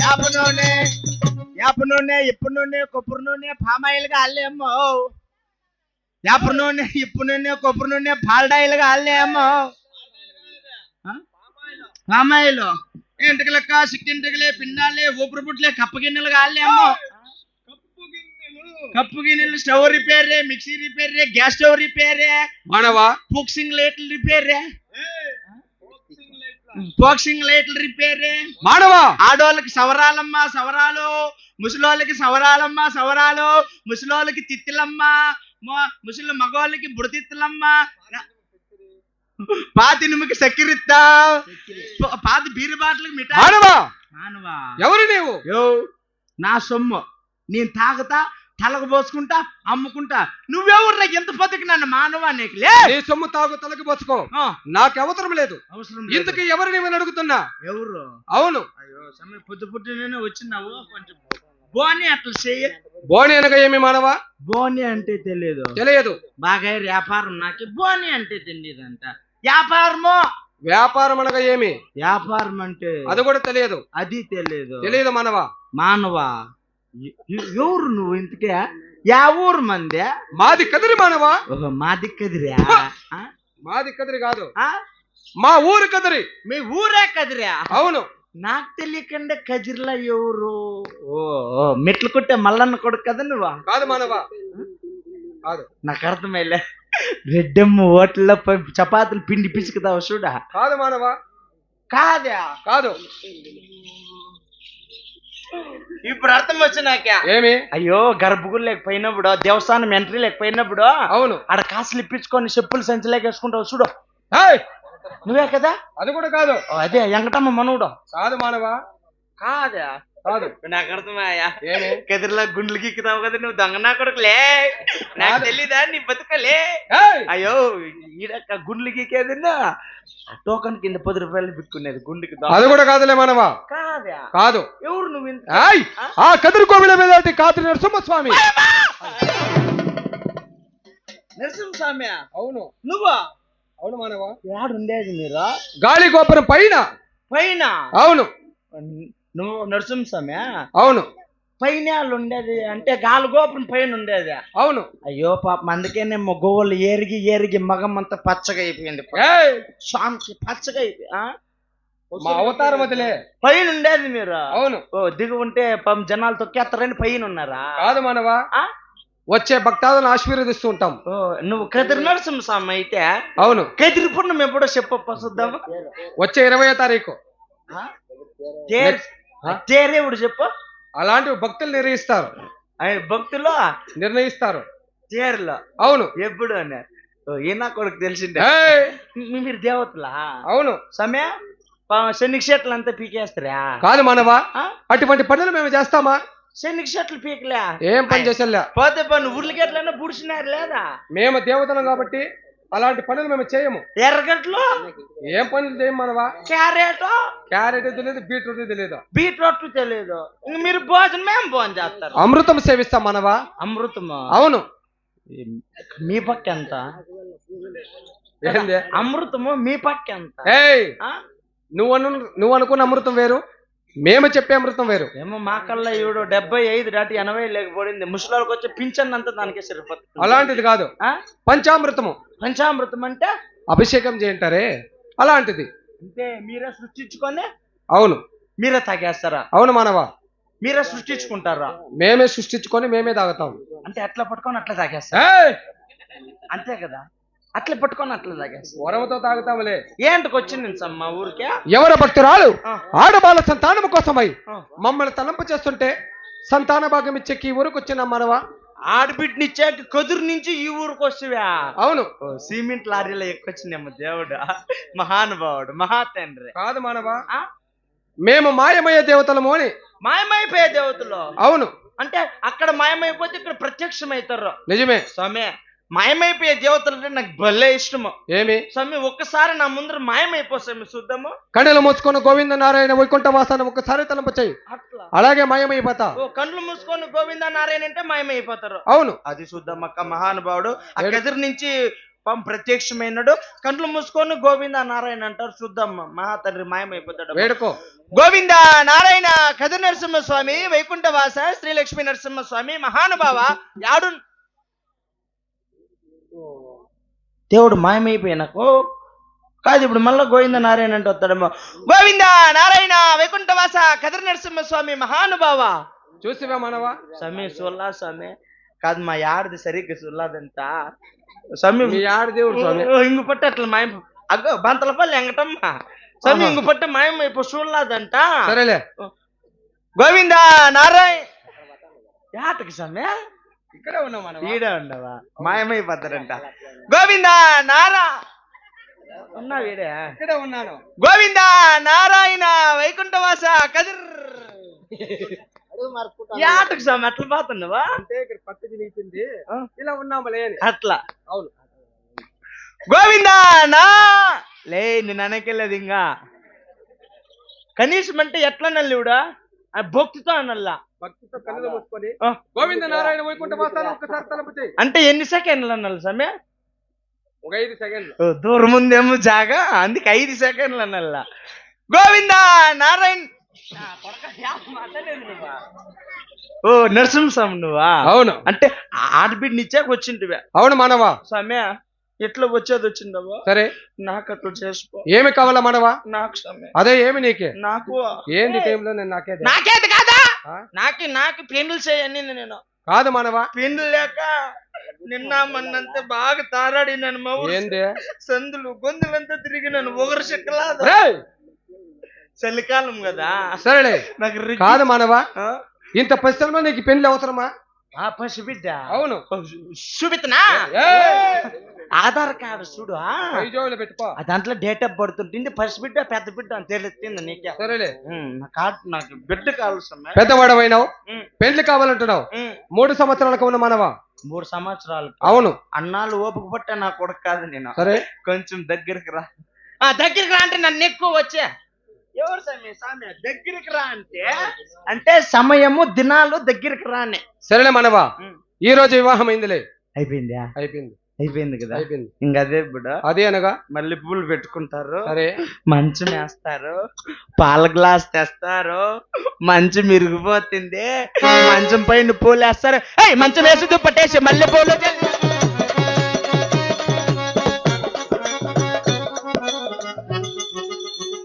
యాప నూనె యాప నూనె ఇప్పు నూనె కొబ్బరి నూనె పామాయిల్ కాలేమో యాప నూనె ఇప్పు నూనె కొబ్బరి నూనె అల్లేమో కాలేమో పామాయిల్ ఎంటకలక్క సిక్కింటకలే పిన్నాలే ఊపిరి బుట్లే కప్పు గిన్నెలు కాలేమో కప్పు గిన్నెలు స్టవ్ రిపేరే మిక్సీ రిపేరే గ్యాస్ స్టవ్ రిపేరే మానవా? ఫోక్సింగ్ లైట్లు రిపేరే ఫోక్సింగ్ లైట్లు రిపేరే మానవా? ఆడోళ్ళకి సవరాలమ్మ సవరాలు. ముసలోళ్ళకి సవరాలమ్మ సవరాలు. ముసలోళ్ళకి తిత్తిలమ్మ. ముసలి మగవాళ్ళకి బుడతిత్తులమ్మ. పాతి నుమికి సక్కిరిత్తా పాతి బీరు బాటలకు మిఠాయి. ఎవరు నీవు? యో నా సొమ్ము. నేను తాగుతా తలకు పోసుకుంటా అమ్ముకుంటా. నువ్వెవరు నాకు ఎంత బతుకు నన్ను మానవా నీకు? లే! నీ సొమ్ము తాగు తలకి పోసుకో. ఆ, నాకు అవసరం లేదు. అవసరం ఇంతకు లేదు. ఎవరు నీవని అడుగుతున్నా? ఎవరు? అవును. అయ్యో సమయం పొద్దు పొద్దునే వచ్చినావు. కొంచెం బోని అట్లా చెయ్యి. బోని అనగా ఏమి మానవా? బోని అంటే తెలియదు తెలియదు. బాగా వ్యాపారం నాకు బోని అంటే తెలియదంట వ్యాపారము? వ్యాపారం అనగా ఏమి? వ్యాపారం అంటే అది కూడా తెలియదు. అది తెలియదు తెలియదు మానవా? మానవా? ఎవరు నువ్వు ఇంతకే? యా ఊరు మందే? మాది కదిరి మానవా? ఒక మా దిక్కదిరా ఆ? మాది కదిరి కాదు. ఆ? మా ఊరు కదిరి. మీ ఊరే కదిరా? అవును. నాకు తెలియకుండా కదిరిలా ఎవరు? ఓ ఓ, మెట్లు కొట్టే మల్లన్న కొడుకు కదా నువ్వా? కాదు మానవా. కాదు. నాకు అర్థమైలే. రెడ్డమ్మ ఓట్ల చపాతీలు పిండి పిసుకుతావు చూడా? కాదు మానవా. కాదా? కాదు. ఇప్పుడు అర్థం వచ్చి నాకే ఏమి? అయ్యో గర్భగుడు లేకపోయినప్పుడు దేవస్థానం ఎంట్రీ లేకపోయినప్పుడు అవును. ఆడ కాసులు ఇప్పించుకొని చెప్పులు సంచిలోకి వేసుకుంటావు చూడు. ఏయ్! నువ్వే కదా? అది కూడా కాదు. ఓ, అదే వెంకటమ్మ మనవుడు. కాదు మానవా? కాదా? కాదు. నాకు అర్థమయ్యా ఏమి? కదిరిలా గుండ్లు గిక్కుతావు కదా నువ్వు దొంగ నా కొడుకులే నాకు. తెలీదా? నీ బతుకలే! అయ్యో ఈడక్క గుండ్లు గీకేది టోకన్ కింద పది రూపాయలు బిక్కునేది గుండుకి. అది కూడా కాదులే మానవా. కాదా? కాదు. ఎవరు నువ్వు! ఆ? కదిరి కోవిల మీద కాత్రి నరసింహస్వామి. నరసింహస్వామి అవును. నువ్వా? అవును మానవా. ఏడుండేది మీరు? గాలి గోపురం పైన. పైన? అవును. నువ్వు నరసింహస్వామి అవును. పైన వాళ్ళు ఉండేది అంటే గాలి గోపురం పైన ఉండేది అవును. అయ్యో పాపం అందుకేనేమో గోవులు ఏరిగి ఏరిగి మగం అంతా పచ్చగా అయిపోయింది! స్వామికి పచ్చగా అయిపోయి ఆ? మా అవతారం వదిలే. పైన ఉండేది మీరు? అవును. ఓ దిగు ఉంటే పాపం జనాలు తొక్కేస్తారని పైన ఉన్నారా కాదు మానవా. ఆ? వచ్చే భక్తాదులను ఆశీర్వదిస్తూ ఉంటాం. నువ్వు కదిరి నరసింహ స్వామి అయితే అవును. కదిరి పుణ్యం ఎప్పుడో చూద్దాము? వచ్చే ఇరవయో తారీఖు. తేరేవుడు చెప్పు. అలాంటి భక్తులు నిర్వహిస్తారు అయ్య, భక్తులు? నిర్ణయిస్తారు. తేరులో అవును. ఎప్పుడు అన్నారు ఈయన కొడుకు తెలిసిందే. మీరు దేవతలా? అవును. సమయ శనికి షెట్లు అంతా పీకేస్తారా? కాదు మానవా? అటువంటి పనులు మేము చేస్తామా? శనికి షెట్లు పీకలే. ఏం పని చేసేలా? పోతే పని ఊర్లకి ఎట్లైనా పుడిచినారు లేదా? మేము దేవతలం కాబట్టి అలాంటి పనులు మేము చేయము. ఎర్రగడ్లు ఏం పనులు చేయం మనవా? క్యారెట్? క్యారెట్ తెలియదు బీట్రూట్ తెలియదు. బీట్రూట్ తెలియదు. మీరు భోజనం ఏం భోజనం చేస్తారు? అమృతం సేవిస్తాం మనవా? అమృతము? అవును. మీ పక్క ఎంత? అమృతము మీ పక్క ఎంత? నువ్వు అను నువ్వు అనుకున్న అమృతం వేరు? మేము చెప్పే అమృతం వేరు. ఏమో మా కల్లా ఈవిడ డెబ్బై ఐదు దాటి ఎనభై లేకపోయింది ముసలికి వచ్చే పింఛన్ అంతా దానికే సరిపోతుంది అలాంటిది కాదు. ఆ? పంచామృతము. పంచామృతం అంటే? అభిషేకం చేయంటారే? అలాంటిది. అంటే మీరే సృష్టించుకొని? అవును. మీరే తాగేస్తారా? అవును మానవా. మీరే సృష్టించుకుంటారా? మేమే సృష్టించుకొని మేమే తాగుతాం. అంటే అట్లా పట్టుకొని అట్లా తాగేస్తారా? ఏయ్! అంతే కదా? అట్లా పట్టుకొని అట్లా తాగేస్తారు వరముతో తాగుతాములే ఏంటికి వచ్చింది మా ఊరికే? ఎవర భక్తురాలు. ఆడబాల సంతానము కోసమై. మమ్మల్ని తలంప చేస్తుంటే సంతాన భాగం ఇచ్చేకి ఈ ఊరికి వచ్చిన మనవా. ఆడబిడ్డనిచ్చాక కదురు నుంచి ఈ ఊరికి వస్తువా? అవును. సిమెంట్ లారీలో ఎక్కువచ్చినేమో దేవుడు. మహానుభావుడు మహా తండ్రి కాదు మానవా. ఆ? మేము మాయమయ్యే దేవతలము అని. మాయమైపోయే దేవతలు? అవును. అంటే అక్కడ మాయమైపోతే ఇక్కడ ప్రత్యక్షమవుతారు నిజమే. స్వామి మాయమైపోయే దేవతలు అంటే నాకు భలే ఇష్టము. ఏమి? స్వామి ఒక్కసారి నా ముందర మాయమైపోసామి చూద్దాము. కన్నెలు మూసుకొని గోవింద నారాయణ వైకుంఠ వాసాన్ని ఒక్కసారి తలంప చేయి. అలాగే మాయమైపోతా. ఓ కళ్ళు మూసుకొని గోవింద నారాయణ అంటే మాయమైపోతారు. అవును. అది చూద్దాం అక్క మహానుభావుడు. ఎదురు నుంచి ప్రత్యక్షమైనడు. కంట్లు మూసుకొని గోవింద నారాయణ అంటారు. చూద్దాం మహా తండ్రి మాయమైపోతాడు. వేడుకో. గోవింద నారాయణ కదు నరసింహ స్వామి వైకుంఠవాస శ్రీలక్ష్మీ నరసింహ స్వామి మహానుభావ యాడు దేవుడు మాయమైపోయినాకు. కాదు ఇప్పుడు మళ్ళీ గోవింద నారాయణ అంటే వస్తాడేమో గోవింద నారాయణ వైకుంఠవాస కదిరి నరసింహ స్వామి మహానుభావ. చూసివా మనవా? స్వామి సుల్లా స్వామి. కాదు మా యాడిది సరిగ్గా సుల్లాదంట స్వామి మీ దేవుడు స్వామి? ఇంగు పట్టు అట్లా మాయం. అగ్గో బంతలపల్లి ఎంగటమ్మ స్వామి. ఇంగు పట్టు మాయం ఇప్పుడు చూడలాదంట. సరేలే. గోవింద నారాయణ యాటకి స్వామి? ఇక్కడే ఉన్నాం మనవా? ఈడే ఉండవా? మాయమైపోతారంట. గోవింద నారా. ఉన్నా వీడే. ఇక్కడే ఉన్నాను గోవింద నారాయణ వైకుంఠవాస కదిర్. యాటకు స్వామి అట్లా పోతున్నావా? అంటే ఇక్కడ పట్టు తినిపింది. ఇలా ఉన్నాములే అట్లా. అవును. గోవింద నా. లే నేను అనకెళ్ళదు ఇంకా. కనీసం అంటే ఎట్లా నల్లివుడా ఆ భక్తితో అనల్లా. భక్తితో కన్నులు మూసుకొని. గోవింద నారాయణ వైకుంఠ ఒక్కసారి తలపు చేయి. అంటే ఎన్ని సెకండ్లు అన్నాలి సమయ ఒక ఐదు సెకండ్లు. దూరం ఉందేమో జాగా అందుకే ఐదు సెకండ్లు అన్నల్లా గోవింద నారాయణ? ఓ నరసింహస్వామి నువ్వా? అవును. అంటే ఆడబిడ్డ నిచ్చాక వచ్చింటివే. అవును మనవా. సమయ ఎట్లా వచ్చేది వచ్చిందవో సరే. నాకు అట్లా చేసుకో. ఏమి కావాలా మనవా? నాకు సమయ. అదే ఏమి నీకే? నాకు ఏంది టైంలో నేను నాకేదే? నాకేది కాదా? నాకు నాకు పెండ్లు చేయని నేను. కాదు మనవా. పెండ్లు లేక నిన్న మొన్నంతా బాగా తారాడి నన్ను మా ఏంది? సందులు గొంతులంతా తిరిగి నన్ను ఒకరు చెక్కలాదు రేయ్! చలికాలం కదా. సరేలే. నాకు కాదు మనవా? ఇంత పరిశ్రమలో నీకు పెళ్ళి అవసరమా? ఆ పసిబిడ్డ అవును. చూపితనా! ఆధార్ కార్డు చూడు పెట్టుకో. ఆ దాంట్లో డేట్ ఆఫ్ బర్త్ ఉంటుంది పసిబిడ్డ పెద్ద బిడ్డ అని తెలుస్తుంది నీకే. సరేలే. ఉమ్, నా కార్డు నాకు బిడ్డ కావాల్సిన పెద్దవాడవైనావు? పెళ్ళి కావాలంటున్నావు? మూడు సంవత్సరాలకు ఉన్న మనవా? మూడు సంవత్సరాలు. అవును. అన్నాళ్ళు ఓపిక పట్టే నా కొడుకు కాదు నేను. సరే. కొంచెం దగ్గరికి రా. ఆ దగ్గరికి రా అంటే నన్ను ఎక్కువ వచ్చే. ఎవరు సమయ సామె దగ్గరికి రా అంటే అంటే సమయము దినాలు దగ్గరికి రానే. సరేలే మనవా. ఈ రోజు వివాహం అయిందిలే. అయిపోయిందా? అయిపోయింది. అయిపోయింది కదా? అయిపోయింది. ఇంక అదే ఇప్పుడు. అదే అనగా? మళ్ళీ పువ్వులు పెట్టుకుంటారు. సరే. మంచం వేస్తారు. పాల గ్లాస్ తెస్తారు. మంచం ఇరిగిపోతుంది. మంచం పైన పూలు వేస్తారు. మంచం వేసి దుప్పటేసి మళ్ళీ పూలు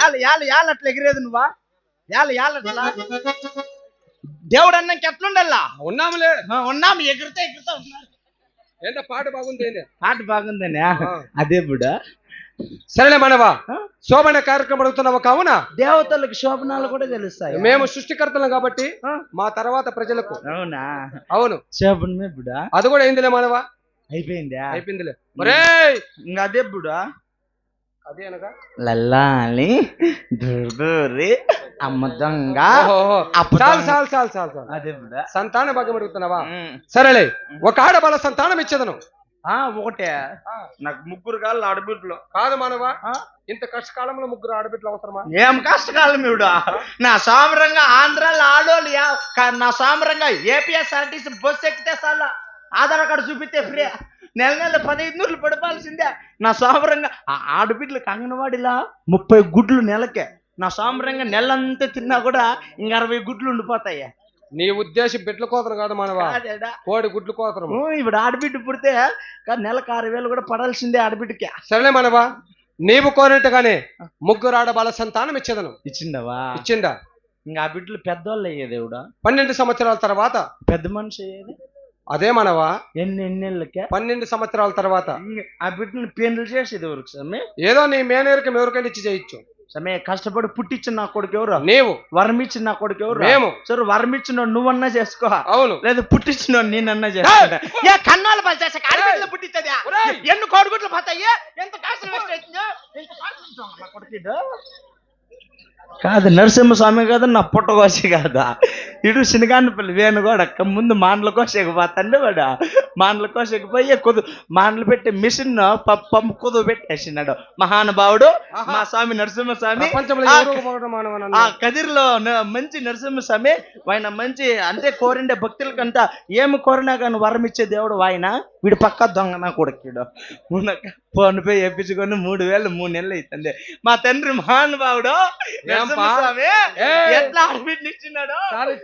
యాల యాల యాల అట్లా ఎగిరేది నువ్వా? యాల అట్లా? దేవుడు అన్నాక ఎట్లుండల్లా? ఉన్నాములే. ఉన్నాము ఎగురుతా ఎగురుతా ఉన్నారు ఏంటో పాట బాగుంది? పాట బాగుందనే? ఆ. అదే బుడా. సరేలే మనవా? శోభన కార్యక్రమం అడుగుతున్నావు కావున దేవతలకు శోభనాలు కూడా తెలుస్తాయి? మేము సృష్టికర్తలం కాబట్టి? మా తర్వాత ప్రజలకు. అవునా? అవును. శోభనమే బుడా. అది కూడా అయిందిలే మనవా? అయిపోయిందా? అయిపోయిందిలే. ఒరేయ్! ఇంకా అదే బుడా. లల్లాలి దుర్దూరి అమ్మ దొంగ. చాలు. చాలు చాలు చాలు చాలు. అదే సంతాన భాగ్యం అడుగుతున్నావా. సరేలే ఒక ఆడబాల సంతానం ఇచ్చేదను. ఆ ఒకటే. నాకు ముగ్గురు కాళ్ళు ఆడబిడ్డలు. కాదు మానవా? ఇంత కష్టకాలంలో ముగ్గురు ఆడబిడ్డలు అవసరమా? ఏం కష్టకాలం ఇవిడా? నా సామరంగా ఆంధ్రాలో ఆడోళ్ళు నా సామరంగా ఏపీఎస్ఆర్టీసీ బస్సు ఎక్కితే చాలా. ఆధార్ కార్డు చూపిస్తే ఫ్రీ. నెల నెల పదహైదు నూరులు పడిపాల్సిందే నా సామరంగా ఆ ఆడబిడ్డలకు అంగన్వాడిలా ముప్పై గుడ్లు నెలకే. నా సామరంగా నెలంతా తిన్నా కూడా ఇంక అరవై గుడ్లు ఉండిపోతాయి. నీ ఉద్దేశం బిడ్డల కోతరం కాదు మానవా? కోడి గుడ్లు కోతరం ఇప్పుడు ఆడబిడ్డ పుడితే కానీ నెలకు ఆరు వేలు కూడా పడాల్సిందే ఆడబిడ్డకి. సరేలే మానవా? నీవు కోరినట్టుగానే ముగ్గురు ఆడబాల సంతానం ఇచ్చేదను. ఇచ్చిండవా ఇచ్చిందా? ఇంకా ఆ బిడ్డలు పెద్దోళ్ళు అయ్యే దేవుడా? పన్నెండు సంవత్సరాల తర్వాత పెద్ద మనిషి అయ్యేది? అదే మనవా? ఎన్ని ఎన్నేళ్ళకే? పన్నెండు సంవత్సరాల తర్వాత. ఆ బిడ్డని పెండ్లు చేసేది ఎవరికి సమ్మె ఏదో నీ మేనేరుకం ఎవరికైనా ఇచ్చి చేయొచ్చు. సమ్మె కష్టపడి పుట్టించిన నా కొడుకు ఎవరు? నీవు. వరం ఇచ్చిన నా కొడుకు ఎవరు? మేము. సరే వరం ఇచ్చిన నువ్వన్నా చేసుకో. అవును. లేదు పుట్టించిన నేనన్నా చేసుకో. ఏ కన్నాలు పని చేసాక ఆడపిల్లలు పుట్టించదా! ఎన్ని కోడిగుడ్లు పోతాయి? ఎంత కాసులు వేస్ట్ అవుతుందో? ఎంత కాసులు ఉంటుందో నా కొడుకు. కాదు నరసింహస్వామి కాదు నా పుట్టకోసి కాదా? ఇడు శనగానపల్లి కూడా అక్క ముందు మాండ్ల కోసేకి పోతాండి వాడు. మాండ్ల కోసేకి పోయి కుదు మాండ్లు పెట్టే మిషన్ పంపు కుదువు పెట్టేసినాడు. మహానుభావుడు మా స్వామి నరసింహస్వామి. కదిరిలో మంచి నరసింహస్వామి ఆయన మంచి అంటే కోరిండే భక్తులకంతా ఏమి కోరినా కానీ వరం ఇచ్చే దేవుడు ఆయన వీడు పక్క దొంగ నా కొడుకుడు. ఫోన్ పే వేయించుకొని మూడు వేలు మూడు నెలలు అవుతుంది మా తండ్రి మహానుభావుడు! ఎట్లా ఆడబిడ్డిచ్చినాడు సారీ.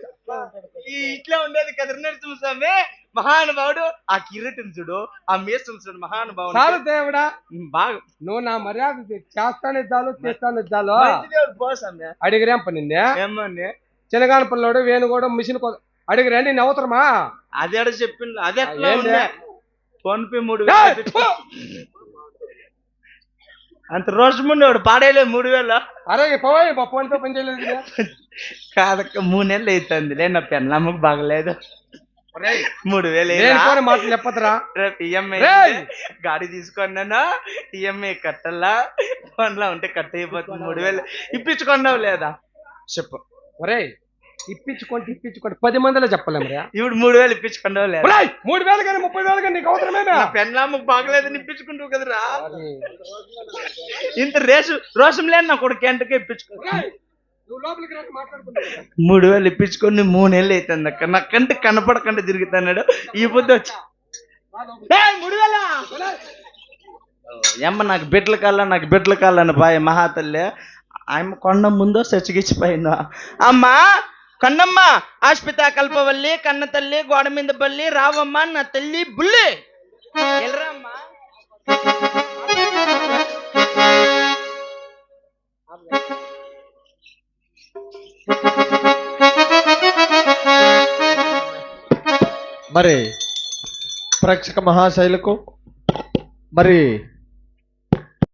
ఈ ఇట్లా ఉండేది కదిరి నరసింహస్వామి మహానుభావుడు ఆ కిరీటం చూడు ఆ మీసం చూడు మహానుభావుడు చాలు దేవుడా. బాగా. నువ్వు నా మర్యాద చేస్తాను ఇద్దాలు చేస్తాను పోసామ్యా అడిగిరేం పని ఏమని చిన్నగాన పిల్లోడు వేణు కూడా మిషన్ కొ- అడిగిరండి నేను అవసరమా అదే అడ చెప్పింది అదే ఫోన్ పే మూడు అంత రోజు ముందు వాడు పాడేలే మూడు వేలు. అరే పోయి పే పని చేయలేదు కదా. మూడు నెలలు అవుతుంది లే నా పెన్ నమ్మకం బాగలేదు. మూడు వేలు మాటలు చెప్పదురా రేపు ఈఎంఐ! గాడి తీసుకున్నాను ఈఎంఐ కట్టాలా. ఫోన్లో ఉంటే కట్ అయిపోతుంది. మూడు వేలు ఇప్పించుకున్నావు లేదా? చెప్పు. ఒరేయ్ ఇప్పించుకోండి ఇప్పించుకోండి. పది మందిలో చెప్పలేము రా. ఇప్పుడు మూడు వేలు ఒరేయ్, మూడు వేలు కానీ ముప్పై వేలు కానీ నీకు అవసరమేనా? నా పెన్ నమ్మకం బాగలేదని ఇప్పించుకుంటావు కదరా. ఇంత రేసు రోషం లేని నా కొడుకు ఎంటకే ఇప్పించుకో మూడు వేలు ఇప్పించుకొని మూడు నెలలు అవుతుంది అక్క. నా కంటి కనపడకుండా తిరుగుతున్నాడు. ఈ పొద్దు వచ్చి మూడు వేలా? ఎమ్మ నాకు బిడ్డల కల్లా నాకు బిడ్డల కల్లా అని బాయ్ మహాతల్లి. ఆమె కొండ ముందో చచ్చిగిచ్చిపోయిందో అమ్మా కన్నమ్మ ఆస్పిత కల్పవల్లి కన్న తల్లి గోడ మీద బల్లి రావమ్మ నా తల్లి బుల్లి. మరి ప్రేక్షక మహాశైలకు మరి